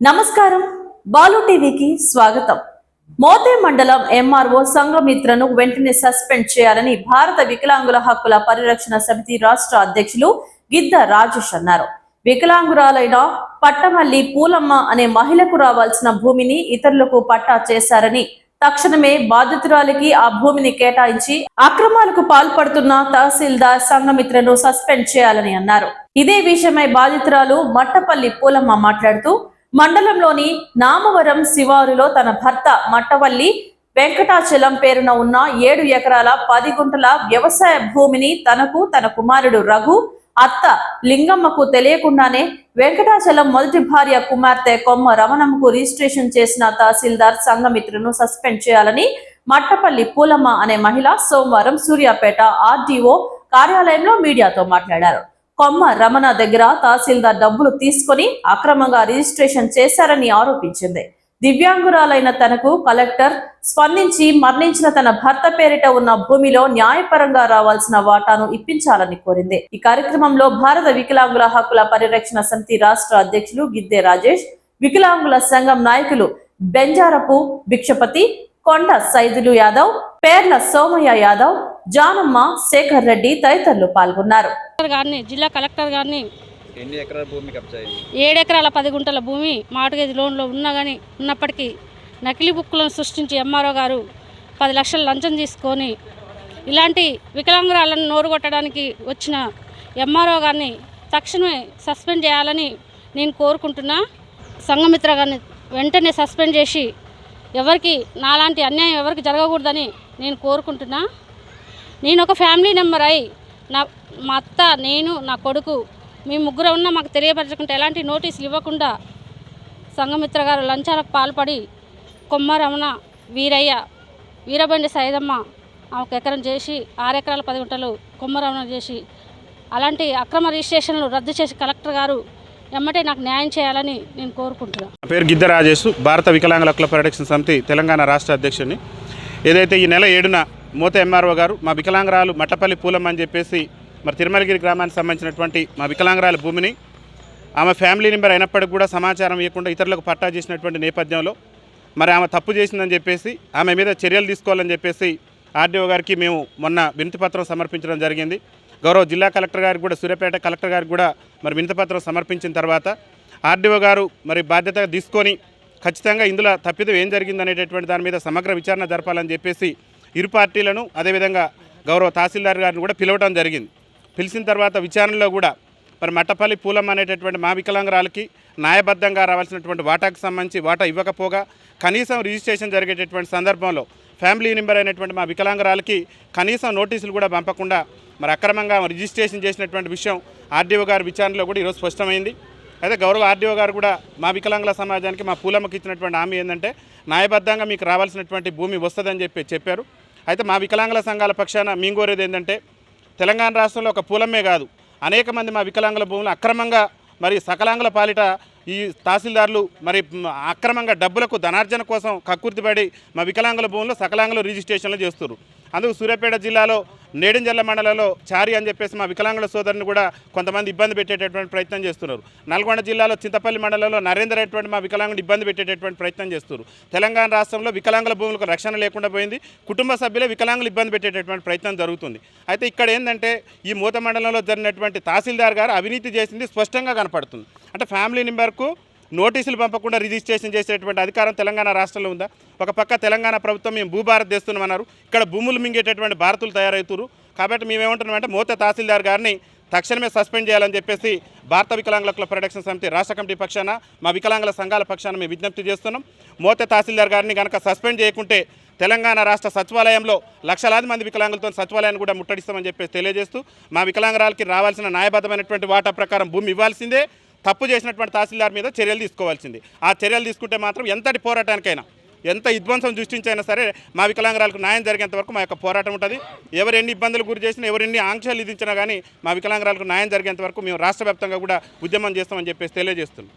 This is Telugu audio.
నమస్కారం. బాలు టీవీకి స్వాగతం. మోతే మండలం ఎంఆర్ఓ సంఘమిత్రను వెంటనే సస్పెండ్ చేయాలని భారత వికలాంగుల హక్కుల పరిరక్షణ సమితి రాష్ట్ర అధ్యక్షులు గిద్ద రాజేష్ అన్నారు. వికలాంగురాలైన పట్టమల్లి పూలమ్మ అనే మహిళకు రావాల్సిన భూమిని ఇతరులకు పట్టా చేశారని తక్షణమే బాధితురాలికి ఆ భూమిని కేటాయించి అక్రమాలకు పాల్పడుతున్న తహసీల్దార్ సంఘమిత్రను సస్పెండ్ చేయాలని అన్నారు. ఇదే విషయమై బాధితురాలు మట్టపల్లి పూలమ్మ మాట్లాడుతూ మండలంలోని నామవరం శివారులో తన భర్త మట్టవల్లి వెంకటాచలం పేరున ఉన్న ఏడు ఎకరాల పది గుంటల వ్యవసాయ భూమిని తనకు తన కుమారుడు రఘు అత్త లింగమ్మకు తెలియకుండానే వెంకటాచలం మొదటి భార్య కుమార్తె కొమ్మ రమణమ్మకు రిజిస్ట్రేషన్ చేసిన తహసీల్దార్ సంఘమిత్రును సస్పెండ్ చేయాలని మట్టపల్లి పూలమ్మ అనే మహిళ సోమవారం సూర్యాపేట ఆర్డీఓ కార్యాలయంలో మీడియాతో మాట్లాడారు. కొమ్మ రమణ దగ్గర తహసీల్దార్ డబ్బులు తీసుకొని అక్రమంగా రిజిస్ట్రేషన్ చేశారని ఆరోపించింది. దివ్యాంగురాలైన తనకు కలెక్టర్ స్పందించి మరణించిన తన భర్త పేరిట ఉన్న భూమిలో న్యాయపరంగా రావాల్సిన వాటాను ఇప్పించాలని కోరింది. ఈ కార్యక్రమంలో భారత వికలాంగుల హక్కుల పరిరక్షణ సమితి రాష్ట్ర అధ్యక్షులు గిద్దే రాజేష్ వికలాంగుల సంఘం నాయకులు బెంజారపు భిక్షపతి కొండ సైదులు యాదవ్ పేర్ల సోమయ్య యాదవ్ జానమ్మ శేఖర్ రెడ్డి తదితరులు పాల్గొన్నారు. గారిని జిల్లా కలెక్టర్ గారిని. ఎన్ని ఎకరాల భూమి కబ్జా అయింది ఏడెకరాల పది గుంటల భూమి మార్గేజ్ లోన్లో ఉన్నా కానీ ఉన్నప్పటికీ నకిలీ బుక్కులను సృష్టించి ఎంఆర్ఓ గారు పది లక్షలు లంచం తీసుకొని ఇలాంటి వికలాంగురాలను నోరు కొట్టడానికి వచ్చిన ఎంఆర్ఓ గారిని తక్షణమే సస్పెండ్ చేయాలని నేను కోరుకుంటున్నా. సంఘమిత్ర గారిని వెంటనే సస్పెండ్ చేసి ఎవరికి నాలాంటి అన్యాయం ఎవరికి జరగకూడదని నేను కోరుకుంటున్నా. నేను ఒక ఫ్యామిలీ నెంబర్ అయి నా మా అత్త నేను నా కొడుకు మీ ముగ్గురు ఉన్నా మాకు తెలియపరచకుండా ఎలాంటి నోటీసులు ఇవ్వకుండా సంఘమిత్ర గారు లంచాలకు పాల్పడి కొమ్మరమణ వీరయ్య వీరబండి సైదమ్మ ఒక ఎకరం చేసి ఆరు ఎకరాల పది గుంటలు కొమ్మరమణ చేసి అలాంటి అక్రమ రిజిస్ట్రేషన్లు రద్దు చేసి కలెక్టర్ గారు ఎమ్మటే నాకు న్యాయం చేయాలని నేను కోరుకుంటున్నాను నా పేరు గిద్ద రాజేష్ భారత వికలాంగుల హక్కుల పరిరక్షణ సమితి తెలంగాణ రాష్ట్ర అధ్యక్షుడిని. ఏదైతే ఈ నెల ఏడున మూత ఎంఆర్ఓ గారు మా వికలాంగురాలు మట్టపల్లి పూలమ్మ అని చెప్పేసి మరి తిరుమలగిరి గ్రామానికి సంబంధించినటువంటి మా వికలాంగురాల భూమిని ఆమె ఫ్యామిలీ మెంబర్ అయినప్పటికీ కూడా సమాచారం ఇవ్వకుండా ఇతరులకు పట్టా చేసినటువంటి నేపథ్యంలో మరి ఆమె తప్పు చేసిందని చెప్పేసి ఆమె మీద చర్యలు తీసుకోవాలని చెప్పేసి ఆర్డీఓ గారికి మేము మొన్న వినతిపత్రం సమర్పించడం జరిగింది. గౌరవ జిల్లా కలెక్టర్ గారికి కూడా సూర్యాపేట కలెక్టర్ గారికి కూడా మరి వినతిపత్రం సమర్పించిన తర్వాత ఆర్డీఓ గారు మరి బాధ్యత తీసుకొని ఖచ్చితంగా ఇందులో తప్పిదం ఏం జరిగింది అనేటటువంటి దాని మీద సమగ్ర విచారణ జరపాలని చెప్పేసి ఇరు పార్టీలను అదేవిధంగా గౌరవ తహసీల్దార్ గారిని కూడా పిలవడం జరిగింది. పిలిచిన తర్వాత విచారణలో కూడా మరి మట్టపల్లి పూలమ్మ అనేటటువంటి మా వికలాంగురాలకి న్యాయబద్ధంగా రావాల్సినటువంటి వాటాకు సంబంధించి వాటా ఇవ్వకపోగా కనీసం రిజిస్ట్రేషన్ జరిగేటటువంటి సందర్భంలో ఫ్యామిలీ మెంబర్ అయినటువంటి మా వికలాంగురాలకి కనీసం నోటీసులు కూడా పంపకుండా మరి అక్రమంగా రిజిస్ట్రేషన్ చేసినటువంటి విషయం ఆర్డీఓ గారి విచారణలో కూడా ఈరోజు స్పష్టమైంది. అయితే గౌరవ ఆర్డీఓ గారు కూడా మా వికలాంగుల సమాజానికి మా పూలమ్మకి ఇచ్చినటువంటి హామీ ఏంటంటే న్యాయబద్ధంగా మీకు రావాల్సినటువంటి భూమి వస్తుందని చెప్పి చెప్పారు. అయితే మా వికలాంగుల సంఘాల పక్షాన మేము కోరేది ఏంటంటే తెలంగాణ రాష్ట్రంలో ఒక పూలమ్మే కాదు అనేక మంది మా వికలాంగుల భూములు అక్రమంగా మరి సకలాంగుల పాలిట ఈ తహసీల్దార్లు మరి అక్రమంగా డబ్బులకు ధనార్జన కోసం కక్కుర్తిపడి మా వికలాంగుల భూముల్లో సకలాంగుల రిజిస్ట్రేషన్లు చేస్తున్నారు అందుకు సూర్యాపేట జిల్లాలో నేడింజల్ల మండలంలో చారి అని చెప్పేసి మా వికలాంగుల సోదరుని కూడా కొంతమంది ఇబ్బంది పెట్టేటటువంటి ప్రయత్నం చేస్తున్నారు. నల్గొండ జిల్లాలో చింతపల్లి మండలంలో నరేందర్ అటువంటి మా వికలాంగుడు ఇబ్బంది పెట్టేటటువంటి ప్రయత్నం చేస్తున్నారు. తెలంగాణ రాష్ట్రంలో వికలాంగుల భూములకు రక్షణ లేకుండా పోయింది. కుటుంబ సభ్యులే వికలాంగులు ఇబ్బంది పెట్టేటటువంటి ప్రయత్నం జరుగుతుంది. అయితే ఇక్కడ ఏంటంటే ఈ మూత మండలంలో జరిగినటువంటి తహసీల్దార్ గారు అవినీతి చేసింది స్పష్టంగా కనపడుతుంది. అంటే ఫ్యామిలీ మెంబర్కు నోటీసులు పంపకుండా రిజిస్ట్రేషన్ చేసేటువంటి అధికారం తెలంగాణ రాష్ట్రంలో ఉందా? ఒక పక్క తెలంగాణ ప్రభుత్వం మేము భూభారత్ తెస్తున్నామన్నారు ఇక్కడ భూములు మింగేటటువంటి భారతులు తయారవుతున్నారు కాబట్టి మేమేమంటున్నామంటే మోత తహసీల్దార్ గారిని తక్షణమే సస్పెండ్ చేయాలని చెప్పేసి భారత వికలాంగుల క్లబ్ ప్రొడక్షన్ సమితి రాష్ట్ర కమిటీ పక్షాన మా వికలాంగుల సంఘాల పక్షాన మేము విజ్ఞప్తి చేస్తున్నాం. మోత తహసీల్దార్ గారిని కనుక సస్పెండ్ చేయకుంటే తెలంగాణ రాష్ట్ర సచివాలయంలో లక్షలాది మంది వికలాంగులతో సచివాలయాన్ని కూడా ముట్టడిస్తామని చెప్పేసి తెలియజేస్తూ మా వికలాంగురాలకి రావాల్సిన న్యాయబద్ధమైనటువంటి వాటా ప్రకారం భూమి ఇవ్వాల్సిందే. తప్పు చేసినటువంటి తహసీల్దార్ మీద చర్యలు తీసుకోవాల్సింది. ఆ చర్యలు తీసుకుంటే మాత్రం ఎంతటి పోరాటానికైనా ఎంత విధ్వంసం సృష్టించైనా సరే మా వికలాంగురాలకు న్యాయం జరిగేంత వరకు మా యొక్క పోరాటం ఉంటుంది. ఎవరు ఎన్ని ఇబ్బందులు గురి చేసినా ఎవరు ఎన్ని ఆంక్షలు విధించినా కానీ మా వికలాంగురాలకు న్యాయం జరిగేంత వరకు మేము రాష్ట్ర వ్యాప్తంగా కూడా ఉద్యమం చేస్తామని చెప్పేసి తెలియజేస్తున్నాం.